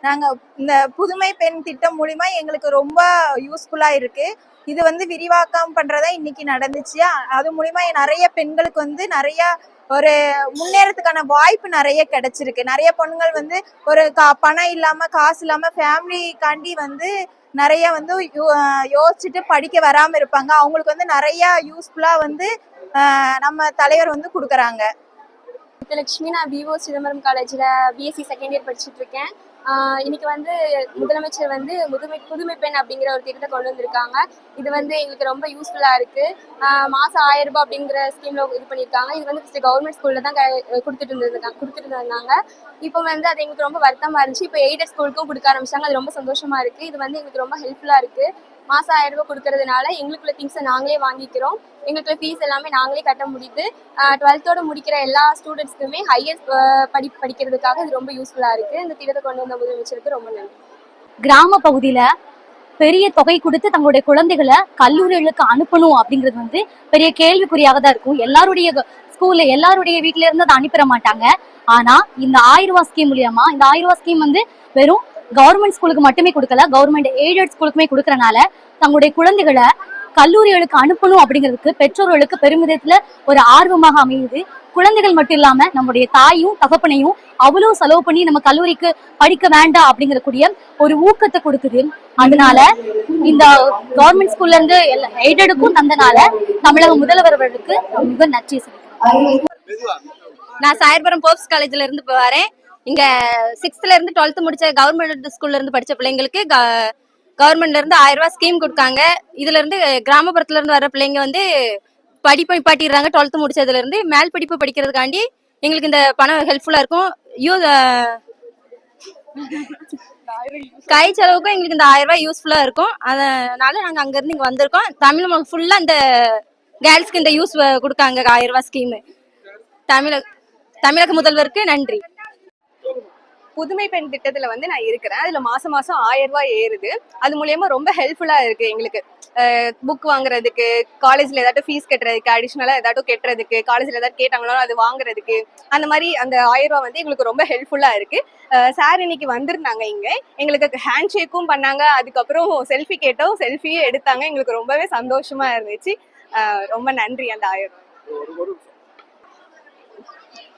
நாங்க இந்த புதுமை பெண் திட்டம் மூலிமா எங்களுக்கு ரொம்ப யூஸ்ஃபுல்லா இருக்கு. இது வந்து விரிவாக்கம் பண்றதா இன்னைக்கு நடந்துச்சு. அது மூலிமா நிறைய பெண்களுக்கு வந்து நிறைய ஒரு முன்னேறதுக்கான வாய்ப்பு நிறைய கிடைச்சிருக்கு. நிறைய பொண்ணுங்கள் வந்து ஒரு கா- பணம் இல்லாம காசு இல்லாம ஃபேமிலிக்காண்டி வந்து நிறைய வந்து யோ- யோசிச்சுட்டு படிக்க வராம இருப்பாங்க. அவங்களுக்கு வந்து நிறைய யூஸ்ஃபுல்லா வந்து நம்ம தலைவர் வந்து கொடுக்குறாங்க. லட்சுமி நான் விவோ சிதம்பரம் காலேஜில் பிஎஸ்சி செகண்ட் இயர் படிச்சுட்டு இருக்கேன். இன்னைக்கு வந்து முதலமைச்சர் வந்து முதுமை புதுமை பெண் அப்படிங்கிற ஒரு திட்டத்தை கொண்டு வந்திருக்காங்க. இது வந்து எங்களுக்கு ரொம்ப யூஸ்ஃபுல்லாக இருக்கு. மாதம் ஆயிரம் ரூபாய் அப்படிங்கிற ஸ்கீம்ல இது பண்ணியிருக்காங்க. இது வந்து ஃபஸ்ட்டு கவர்மெண்ட் ஸ்கூலில் தான் க- கொடுத்துட்டு இருந்திருந்தாங்க கொடுத்துட்டு இருந்தாங்க. இப்போ வந்து அது எங்களுக்கு ரொம்ப வருத்தமாக இருந்துச்சு. இப்போ எய்டட் ஸ்கூலுக்கும் கொடுக்க ஆரம்பிச்சாங்க. அது ரொம்ப சந்தோஷமா இருக்கு. இது வந்து எங்களுக்கு ரொம்ப ஹெல்ப்ஃபுல்லாக இருக்கு. மாதம் ஆயிரம் ரூபாய் கொடுக்கறதுனால எங்களுக்குள்ள திங்ஸை நாங்களே வாங்கிக்கிறோம். எங்களுக்குள்ள ஃபீஸ் எல்லாமே நாங்களே கட்ட முடியுது. டுவெல்த்தோட முடிக்கிற எல்லா ஸ்டூடெண்ட்ஸ்க்குமே ஹையர் படி படிக்கிறதுக்காக இது ரொம்ப யூஸ்ஃபுல்லாக இருக்குது இந்த திட்டத்தை கொண்டு வந்த முதலமைச்சருக்கு ரொம்ப நன்றி. கிராம பகுதியில் பெரிய தொகை கொடுத்து தங்களுடைய குழந்தைகளை கல்லூரிகளுக்கு அனுப்பணும் அப்படிங்கிறது வந்து பெரிய கேள்விக்குறியாக தான் இருக்கும். எல்லாருடைய ஸ்கூல்ல எல்லாருடைய வீட்ல இருந்து அதை அனுப்பிட மாட்டாங்க. ஆனா இந்த ஆயிரம் ரூபாய் ஸ்கீம் மூலியமா இந்த ஆயிரம் ரூபாய் ஸ்கீம் வந்து வெறும் கவர்மெண்ட் ஸ்கூலுக்கு மட்டுமே கொடுக்கல. கவர்மெண்ட் எய்டட் ஸ்கூலுக்குமே கொடுக்கறனால தங்களுடைய குழந்தைகளை கல்லூரிகளுக்கு அனுப்பணும் அப்படிங்கிறதுக்கு பெற்றோர்களுக்கு பெருமிதத்துல ஒரு ஆர்வமாக அமையுது. குழந்தைகள் மட்டும் இல்லாம நம்முடைய தாயும் தகப்பனையும் அவ்வளவு செலவு பண்ணி நம்ம கல்லூரிக்கு படிக்க வேண்டாம் அப்படிங்கிற கூடிய ஒரு ஊக்கத்தை கொடுக்குது. அதனால இந்த கவர்மெண்ட் ஸ்கூல்ல இருந்து எய்டடுக்கும் தந்தனால தமிழக முதல்வர் அவர்களுக்கு மிக நன்றி நான் சாயர்புரம் போப்ஸ் காலேஜ்ல இருந்து இப்ப வரேன். இங்க சிக்ஸ்த்ல இருந்து டுவெல்த் முடிச்ச கவர்மெண்ட் ஸ்கூல்ல இருந்து படிச்ச பிள்ளைங்களுக்கு கவர்மெண்ட்ல இருந்து ஆயிரம் ரூபாய் ஸ்கீம் கொடுத்தாங்க. இதுல இருந்து கிராமப்புறத்துல இருந்து வர பிள்ளைங்க வந்து படிப்பு நிப்பாட்டிடுறாங்க டுவெல்த் முடிச்சதுல இருந்து. மேல் படிப்பு படிக்கிறதுக்காண்டி எங்களுக்கு இந்த பணம் ஹெல்ப்ஃபுல்லா இருக்கும். யூ கை செலவுக்கும் எங்களுக்கு இந்த ஆயிரம் ரூபாய் யூஸ்ஃபுல்லா இருக்கும். அதனால நாங்க அங்க இருந்து இங்க வந்திருக்கோம். தமிழ் ஃபுல்லா இந்த கேர்ள்ஸ்க்கு இந்த யூஸ் கொடுக்காங்க ஆயிரம் ரூபாய் ஸ்கீம் தமிழக தமிழக முதல்வருக்கு நன்றி. புதுமை பெண் திட்டத்துல வந்து நான் இருக்கிறேன். அதுல மாசம் மாசம் ஆயிரம் ரூபாய் ஏறுது. அது மூலியமா ரொம்ப ஹெல்ப்ஃபுல்லா இருக்கு எங்களுக்கு. புக் வாங்குறதுக்கு காலேஜ்ல ஏதாட்டும் ஃபீஸ் கட்டுறதுக்கு அடிஷ்னலா ஏதாட்டும் கட்டுறதுக்கு காலேஜ்ல ஏதாவது கேட்டாங்களோ அது வாங்குறதுக்கு அந்த மாதிரி அந்த ஆயிரம் ரூபாய் வந்து எங்களுக்கு ரொம்ப ஹெல்ப்ஃபுல்லா இருக்கு. சார் இன்னைக்கு வந்திருந்தாங்க இங்க. எங்களுக்கு ஹேண்ட் ஷேக்கும் பண்ணாங்க. அதுக்கப்புறம் செல்ஃபி கேட்டோம். செல்ஃபியும் எடுத்தாங்க. எங்களுக்கு ரொம்பவே சந்தோஷமா இருந்துச்சு. ரொம்ப நன்றி அந்த ஆயிரம் ரூபாய்.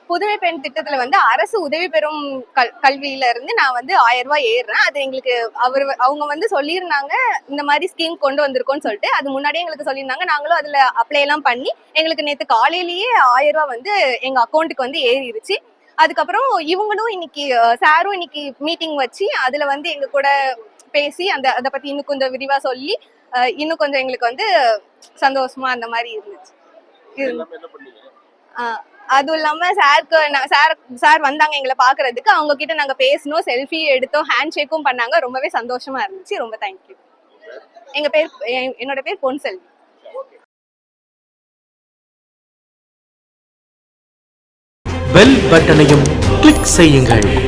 புதுமை பெண் திட்டத்துல வந்து அரசு உதவி பெறும் கல் கல்வியில இருந்து நான் வந்து ஆயிரம் ரூபாய் ஏறுறேன். அது எங்களுக்கு அவர் அவங்க வந்து சொல்லியிருந்தாங்க இந்த மாதிரி ஸ்கீம் கொண்டு வந்திருக்கோம்னு சொல்லிட்டு. அது முன்னாடியே எங்களுக்கு சொல்லியிருந்தாங்க. நாங்களும் அதுல அப்ளை எல்லாம் பண்ணி எங்களுக்கு நேத்து காலையிலேயே ஆயிரம் ரூபாய் வந்து எங்க அக்கௌண்ட்டுக்கு வந்து ஏறிடுச்சு அதுக்கப்புறம் இவங்களும் இன்னைக்கு சாரும் இன்னைக்கு மீட்டிங் வச்சு அதுல வந்து எங்க கூட பேசி அந்த அதை பத்தி இன்னும் கொஞ்சம் விரிவா சொல்லி இன்னும் கொஞ்சம் எங்களுக்கு வந்து சந்தோஷமா அந்த மாதிரி இருந்துச்சு. இருந்து- ஆஹ் அதுவும் இல்லாம சாருக்கு சார் சார் வந்தாங்க எங்களை பாக்குறதுக்கு. அவங்க கிட்ட நாங்க பேசணும் செல்ஃபி எடுத்தோம் ஹேண்ட் ஷேக்கும் பண்ணாங்க. ரொம்பவே சந்தோஷமா இருந்துச்சு. ரொம்ப தேங்க்யூ எங்க பேர் என்னோட பேர் பொன்செல்வி. பெல் பட்டனையும் கிளிக் செய்யுங்கள்.